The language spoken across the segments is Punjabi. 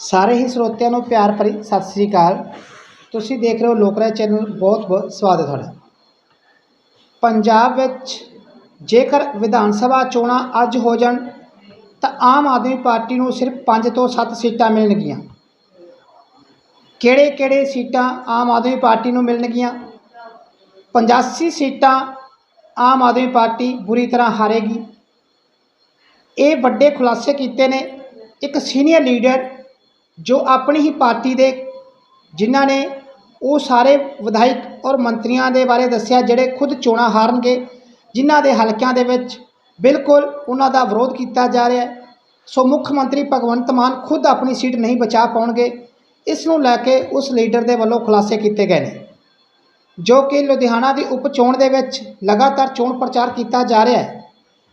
ਸਾਰੇ ਹੀ ਸਰੋਤਿਆਂ ਨੂੰ ਪਿਆਰ ਭਰੀ ਸਤਿ ਸ੍ਰੀ ਅਕਾਲ। ਤੁਸੀਂ ਦੇਖ ਰਹੇ ਹੋ ਲੋਕਰਾਜ ਚੈਨਲ, ਬਹੁਤ ਬਹੁਤ ਸਵਾਗਤ ਹੈ ਤੁਹਾਡਾ। ਪੰਜਾਬ ਵਿੱਚ ਜੇਕਰ ਵਿਧਾਨ ਸਭਾ ਚੋਣਾਂ ਅੱਜ ਹੋ ਜਾਣ, ਤਾਂ ਆਮ ਆਦਮੀ ਪਾਰਟੀ ਨੂੰ ਸਿਰਫ 5 ਤੋਂ 7 ਸੀਟਾਂ ਮਿਲਣਗੀਆਂ। ਕਿਹੜੇ ਕਿਹੜੇ ਸੀਟਾਂ ਆਮ ਆਦਮੀ ਪਾਰਟੀ ਨੂੰ ਮਿਲਣਗੀਆਂ? 85 ਸੀਟਾਂ ਆਮ ਆਦਮੀ ਪਾਰਟੀ ਬੁਰੀ ਤਰ੍ਹਾਂ ਹਾਰੇਗੀ। ਇਹ ਵੱਡੇ ਖੁਲਾਸੇ ਕੀਤੇ ਨੇ। ਇੱਕ ਸੀਨੀਅਰ ਲੀਡਰ ਜੋ ਆਪਣੀ ਹੀ ਪਾਰਟੀ ਦੇ ਜਿਨ੍ਹਾਂ ਨੇ ਉਹ ਸਾਰੇ ਵਿਧਾਇਕ ਔਰ ਮੰਤਰੀਆਂ ਦੇ ਬਾਰੇ ਦੱਸਿਆ, ਜਿਹੜੇ ਖੁਦ ਚੋਣਾਂ ਹਾਰਨਗੇ, ਜਿਨ੍ਹਾਂ ਦੇ ਹਲਕਿਆਂ ਦੇ ਵਿੱਚ ਬਿਲਕੁਲ ਉਹਨਾਂ ਦਾ ਵਿਰੋਧ ਕੀਤਾ ਜਾ ਰਿਹਾ ਹੈ। ਸੋ ਮੁੱਖ ਮੰਤਰੀ ਭਗਵੰਤ ਮਾਨ ਖੁਦ ਆਪਣੀ ਸੀਟ ਨਹੀਂ ਬਚਾ ਪਾਉਣਗੇ। ਇਸ ਨੂੰ ਲੈ ਕੇ ਉਸ ਲੀਡਰ ਦੇ ਵੱਲੋਂ ਖੁਲਾਸੇ ਕੀਤੇ ਗਏ ਨੇ, ਜੋ ਕਿ ਲੁਧਿਆਣਾ ਦੀ ਉਪ ਚੋਣ ਦੇ ਵਿੱਚ ਲਗਾਤਾਰ ਚੋਣ ਪ੍ਰਚਾਰ ਕੀਤਾ ਜਾ ਰਿਹਾ ਹੈ।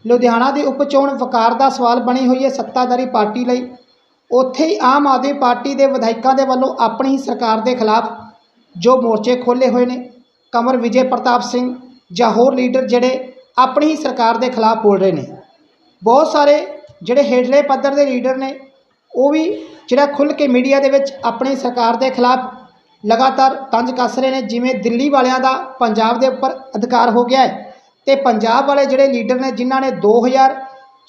ਲੁਧਿਆਣਾ ਦੀ ਉਪ ਚੋਣ ਵਕਾਰ ਦਾ ਸਵਾਲ ਬਣੀ ਹੋਈ ਹੈ ਸੱਤਾਧਾਰੀ ਪਾਰਟੀ ਲਈ। ਉੱਥੇ ਹੀ ਆਮ ਆਦਮੀ ਪਾਰਟੀ ਦੇ ਵਿਧਾਇਕਾਂ ਦੇ ਵੱਲੋਂ ਆਪਣੀ ਹੀ ਸਰਕਾਰ ਦੇ ਖਿਲਾਫ ਜੋ ਮੋਰਚੇ ਖੋਲ੍ਹੇ ਹੋਏ ਨੇ ਕਮਰ ਵਿਜੇ ਪ੍ਰਤਾਪ ਸਿੰਘ ਜਾਂ ਹੋਰ ਲੀਡਰ ਜਿਹੜੇ ਆਪਣੀ ਹੀ ਸਰਕਾਰ ਦੇ ਖਿਲਾਫ ਬੋਲ ਰਹੇ ਨੇ। ਬਹੁਤ ਸਾਰੇ ਜਿਹੜੇ ਹੇਠਲੇ ਪੱਧਰ ਦੇ ਲੀਡਰ ਨੇ, ਉਹ ਵੀ ਜਿਹੜਾ ਖੁੱਲ੍ਹ ਕੇ ਮੀਡੀਆ ਦੇ ਵਿੱਚ ਆਪਣੀ ਸਰਕਾਰ ਦੇ ਖਿਲਾਫ ਲਗਾਤਾਰ ਤੰਜ ਕੱਸ ਰਹੇ ਨੇ, ਜਿਵੇਂ ਦਿੱਲੀ ਵਾਲਿਆਂ ਦਾ ਪੰਜਾਬ ਦੇ ਉੱਪਰ ਅਧਿਕਾਰ ਹੋ ਗਿਆ ਹੈ ਤੇ ਪੰਜਾਬ ਵਾਲੇ ਜਿਹੜੇ ਲੀਡਰ ਨੇ, ਜਿਨ੍ਹਾਂ ਨੇ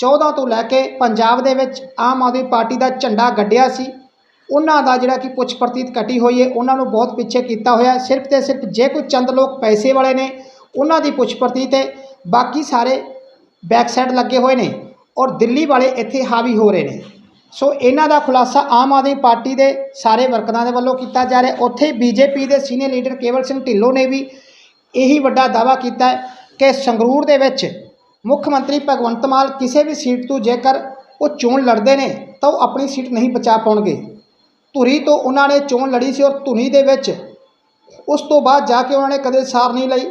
2014 ਤੋਂ ਲੈ ਕੇ ਪੰਜਾਬ ਦੇ ਵਿੱਚ ਆਮ ਆਦਮੀ ਪਾਰਟੀ ਦਾ ਝੰਡਾ ਗੱਡਿਆ ਸੀ। ਉਹਨਾਂ ਦਾ ਜਿਹੜਾ ਕਿ ਪੁੱਛ ਪ੍ਰਤੀਤ ਕੱਟੀ ਹੋਈ ਹੈ ਉਹਨਾਂ ਨੂੰ ਬਹੁਤ ਪਿੱਛੇ ਕੀਤਾ ਹੋਇਆ। ਸਿਰਫ ਤੇ ਸਿਰਫ ਜੇ ਕੋਈ ਚੰਦ ਲੋਕ ਪੈਸੇ ਵਾਲੇ ਨੇ, ਉਹਨਾਂ ਦੀ ਪੁੱਛ ਪ੍ਰਤੀਤ ਹੈ ਬਾਕੀ ਸਾਰੇ ਬੈਕ ਸਾਈਡ ਲੱਗੇ ਹੋਏ ਨੇ ਔਰ ਦਿੱਲੀ ਵਾਲੇ ਇੱਥੇ ਹਾਵੀ ਹੋ ਰਹੇ ਨੇ। ਸੋ ਇਹਨਾਂ ਦਾ ਖੁਲਾਸਾ ਆਮ ਆਦਮੀ ਪਾਰਟੀ ਦੇ ਸਾਰੇ ਵਰਕਰਾਂ ਦੇ ਵੱਲੋਂ ਕੀਤਾ ਜਾ ਰਿਹਾ। ਉੱਥੇ ਹੀ ਬੀਜੇਪੀ ਦੇ ਸੀਨੀਅਰ ਲੀਡਰ ਕੇਵਲ ਸਿੰਘ ਢਿੱਲੋਂ ਨੇ ਵੀ ਇਹੀ ਵੱਡਾ ਦਾਅਵਾ ਕੀਤਾ ਕਿ ਸੰਗਰੂਰ ਦੇ ਵਿੱਚ ਮੁੱਖ ਮੰਤਰੀ ਭਗਵੰਤ ਮਾਨ ਕਿਸੇ ਵੀ ਸੀਟ ਤੋਂ ਜੇਕਰ ਉਹ ਚੋਣ ਲੜਦੇ ਨੇ, ਤਾਂ ਉਹ ਆਪਣੀ ਸੀਟ ਨਹੀਂ ਬਚਾ ਪਾਉਣਗੇ। ਧੁਰੀ ਤੋਂ ਉਹਨਾਂ ਨੇ ਚੋਣ ਲੜੀ ਸੀ ਔਰ ਧੁਨੀ ਦੇ ਵਿੱਚ ਉਸ ਤੋਂ ਬਾਅਦ ਜਾ ਕੇ ਉਹਨਾਂ ਨੇ ਕਦੇ ਸਾਰ ਨਹੀਂ ਲਈ।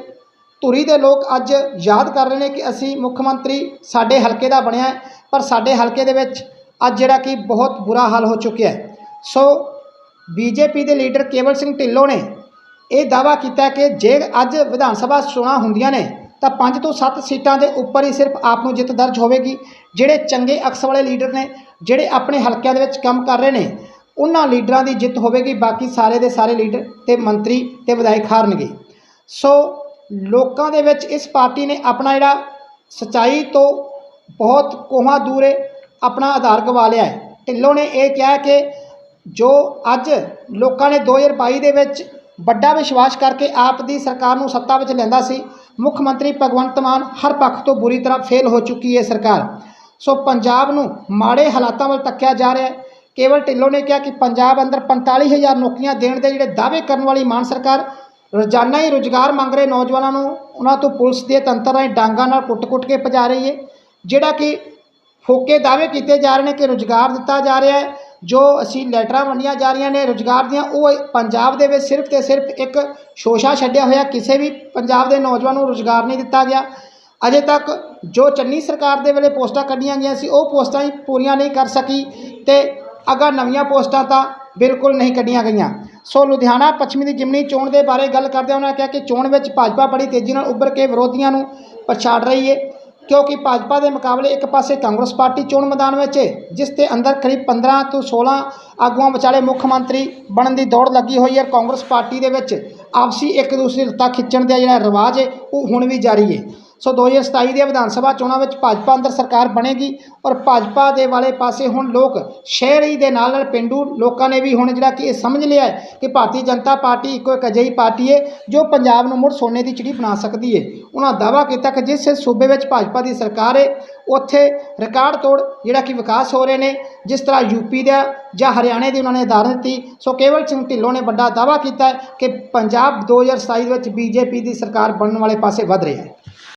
ਧੁਰੀ ਦੇ ਲੋਕ ਅੱਜ ਯਾਦ ਕਰ ਰਹੇ ਨੇ ਕਿ ਅਸੀਂ ਮੁੱਖ ਮੰਤਰੀ ਸਾਡੇ ਹਲਕੇ ਦਾ ਬਣਿਆ ਪਰ ਸਾਡੇ ਹਲਕੇ ਦੇ ਵਿੱਚ ਅੱਜ ਜਿਹੜਾ ਕਿ ਬਹੁਤ ਬੁਰਾ ਹਾਲ ਹੋ ਚੁੱਕਿਆ ਹੈ। ਸੋ ਬੀਜੇਪੀ ਦੇ ਲੀਡਰ ਕੇਵਲ ਸਿੰਘ ਢਿੱਲੋਂ ਨੇ ਇਹ ਦਾਅਵਾ ਕੀਤਾ ਕਿ ਜੇ ਅੱਜ ਵਿਧਾਨ ਸਭਾ ਚੋਣਾਂ ਹੁੰਦੀਆਂ ਨੇ ਤਾਂ 5 ਤੋਂ 7 ਸੀਟਾਂ ਦੇ ਉੱਪਰ ਹੀ ਸਿਰਫ ਆਪ ਨੂੰ ਜਿੱਤ ਦਰਜ ਹੋਵੇਗੀ। ਜਿਹੜੇ ਚੰਗੇ ਅਕਸ ਵਾਲੇ ਲੀਡਰ ਨੇ, ਜਿਹੜੇ ਆਪਣੇ ਹਲਕਿਆਂ ਦੇ ਵਿੱਚ ਕੰਮ ਕਰ ਰਹੇ ਨੇ, ਉਹਨਾਂ ਲੀਡਰਾਂ ਦੀ ਜਿੱਤ ਹੋਵੇਗੀ। ਬਾਕੀ ਸਾਰੇ ਦੇ ਸਾਰੇ ਲੀਡਰ ਤੇ ਮੰਤਰੀ ਤੇ ਵਿਧਾਇਕ ਹਾਰਨਗੇ। ਸੋ ਲੋਕਾਂ ਦੇ ਵਿੱਚ ਇਸ ਪਾਰਟੀ ਨੇ ਆਪਣਾ ਜਿਹੜਾ ਸਚਾਈ ਤੋਂ ਬਹੁਤ ਕੋਹਾਂ ਦੂਰੇ ਆਪਣਾ ਆਧਾਰ ਗਵਾ ਲਿਆ ਹੈ। ਢਿੱਲੋਂ ਨੇ ਇਹ ਕਿਹਾ ਕਿ ਜੋ ਅੱਜ ਲੋਕਾਂ ਨੇ 2022 ਦੇ ਵਿੱਚ ਵੱਡਾ ਵਿਸ਼ਵਾਸ ਕਰਕੇ ਆਪ ਦੀ ਸਰਕਾਰ ਨੂੰ ਸੱਤਾ ਵਿੱਚ ਲੈਂਦਾ ਸੀ ਮੁੱਖ ਮੰਤਰੀ ਭਗਵੰਤ ਮਾਨ ਹਰ ਪੱਖ ਤੋਂ ਬੁਰੀ ਤਰ੍ਹਾਂ ਫੇਲ ਹੋ ਚੁੱਕੀ ਹੈ ਸਰਕਾਰ। ਸੋ ਪੰਜਾਬ ਨੂੰ ਮਾੜੇ ਹਾਲਾਤਾਂ ਵੱਲ ਤੱਕਿਆ ਜਾ ਰਿਹਾ ਹੈ। ਕੇਵਲ ਢਿੱਲੋਂ ਨੇ ਕਿਹਾ ਕਿ ਪੰਜਾਬ ਅੰਦਰ 45000 ਨੌਕਰੀਆਂ ਦੇਣ ਦੇ ਜਿਹੜੇ ਦਾਅਵੇ ਕਰਨ ਵਾਲੀ ਮਾਨ ਸਰਕਾਰ, ਰੋਜ਼ਾਨਾ ਹੀ ਰੁਜ਼ਗਾਰ ਮੰਗ ਰਹੇ ਨੌਜਵਾਨਾਂ ਨੂੰ ਉਹਨਾਂ ਤੋਂ ਪੁਲਿਸ ਦੇ ਤੰਤਰ ਰਾਹੀਂ ਡਾਂਗਾਂ ਨਾਲ ਕੁੱਟ-ਕੁੱਟ ਕੇ ਭਜਾ ਰਹੀ ਹੈ, ਜਿਹੜਾ ਕਿ ਫੋਕੇ ਦਾਅਵੇ ਕੀਤੇ ਜਾ ਰਹੇ ਨੇ ਕਿ ਰੁਜ਼ਗਾਰ ਦਿੱਤਾ ਜਾ ਰਿਹਾ ਹੈ। ਜੋ ਅਸੀਂ ਲੈਟਰਾਂ ਵੰਡੀਆਂ ਜਾ ਰਹੀਆਂ ਨੇ ਰੁਜ਼ਗਾਰ ਦੀਆਂ, ਉਹ ਪੰਜਾਬ ਦੇ ਵਿੱਚ ਸਿਰਫ ਤੇ ਸਿਰਫ ਇੱਕ ਸ਼ੋਸ਼ਾ ਛੱਡਿਆ ਹੋਇਆ, ਕਿਸੇ ਵੀ ਪੰਜਾਬ ਦੇ ਨੌਜਵਾਨ ਨੂੰ ਰੁਜ਼ਗਾਰ ਨਹੀਂ ਦਿੱਤਾ ਗਿਆ। ਅਜੇ ਤੱਕ ਜੋ ਚੰਨੀ ਸਰਕਾਰ ਦੇ ਵੇਲੇ ਪੋਸਟਾਂ ਕੱਢੀਆਂ ਗਈਆਂ ਸੀ, ਉਹ ਪੋਸਟਾਂ ਹੀ ਪੂਰੀਆਂ ਨਹੀਂ ਕਰ ਸਕੀ ਤੇ ਅਗਰ ਨਵੀਆਂ ਪੋਸਟਾਂ ਤਾਂ ਬਿਲਕੁਲ ਨਹੀਂ ਕੱਢੀਆਂ ਗਈਆਂ। ਸੋ ਲੁਧਿਆਣਾ ਪੱਛਮੀ ਦੀ ਜਿਮਨੀ ਚੋਣ ਦੇ ਬਾਰੇ ਗੱਲ ਕਰਦੇ ਉਹਨਾਂ ਨੇ ਕਿਹਾ ਕਿ ਚੋਣ ਵਿੱਚ ਭਾਜਪਾ ਬੜੀ ਤੇਜ਼ੀ ਨਾਲ ਉੱਭਰ ਕੇ ਵਿਰੋਧੀਆਂ ਨੂੰ ਪਛਾੜ ਰਹੀ ਹੈ ਕਿਉਂਕਿ ਭਾਜਪਾ ਦੇ ਮੁਕਾਬਲੇ ਇੱਕ ਪਾਸੇ ਕਾਂਗਰਸ ਪਾਰਟੀ ਚੋਣ ਮੈਦਾਨ ਵਿੱਚ ਹੈ, ਜਿਸ ਦੇ ਅੰਦਰ ਕਰੀਬ 15 ਤੋਂ 16 ਆਗੂਆਂ ਵਿਚਾਲੇ ਮੁੱਖ ਮੰਤਰੀ ਬਣਨ ਦੀ ਦੌੜ ਲੱਗੀ ਹੋਈ ਹੈ। ਕਾਂਗਰਸ ਪਾਰਟੀ ਦੇ ਵਿੱਚ ਆਪਸੀ ਇੱਕ ਦੂਸਰੇ ਲੱਤਾਂ ਖਿੱਚਣ ਦਾ ਜਿਹੜਾ ਰਿਵਾਜ ਹੈ, ਉਹ ਹੁਣ ਵੀ ਜਾਰੀ ਹੈ। ਸੋ 2027 ਦੇ ਵਿਧਾਨ ਸਭਾ ਚੋਣਾਂ ਵਿੱਚ ਭਾਜਪਾ ਅੰਦਰ ਸਰਕਾਰ ਬਣੇਗੀ ਔਰ ਭਾਜਪਾ ਦੇ ਵਾਲੇ ਪਾਸੇ ਹੁਣ ਲੋਕ ਸ਼ਹਿਰੀ ਦੇ ਨਾਲ ਨਾਲ ਪਿੰਡੂ ਲੋਕਾਂ ਨੇ ਵੀ ਹੁਣ ਜਿਹੜਾ ਕਿ ਇਹ ਸਮਝ ਲਿਆ ਹੈ ਕਿ ਭਾਰਤੀ ਜਨਤਾ ਪਾਰਟੀ ਇੱਕੋ ਇੱਕ ਅਜਿਹੀ ਪਾਰਟੀ ਹੈ ਜੋ ਪੰਜਾਬ ਨੂੰ ਮੁੜ ਸੋਨੇ ਦੀ ਚਿੜੀ ਬਣਾ ਸਕਦੀ ਹੈ। ਉਹਨਾਂ ਦਾਅਵਾ ਕੀਤਾ ਕਿ ਜਿਸ ਸੂਬੇ ਵਿੱਚ ਭਾਜਪਾ ਦੀ ਸਰਕਾਰ ਹੈ, ਉੱਥੇ ਰਿਕਾਰਡ ਤੋੜ ਜਿਹੜਾ ਕਿ ਵਿਕਾਸ ਹੋ ਰਹੇ ਨੇ, ਜਿਸ ਤਰ੍ਹਾਂ ਯੂਪੀ ਦਾ ਜਾਂ ਹਰਿਆਣੇ ਦੀ ਉਹਨਾਂ ਨੇ ਉਦਾਹਰਨ ਦਿੱਤੀ। ਸੋ ਕੇਵਲ ਸਿੰਘ ਢਿੱਲੋਂ ਨੇ ਵੱਡਾ ਦਾਅਵਾ ਕੀਤਾ ਕਿ ਪੰਜਾਬ 2027 ਵਿੱਚ ਬੀਜੇਪੀ ਦੀ ਸਰਕਾਰ ਬਣਨ ਵਾਲੇ ਪਾਸੇ ਵਧ ਰਿਹਾ ਹੈ।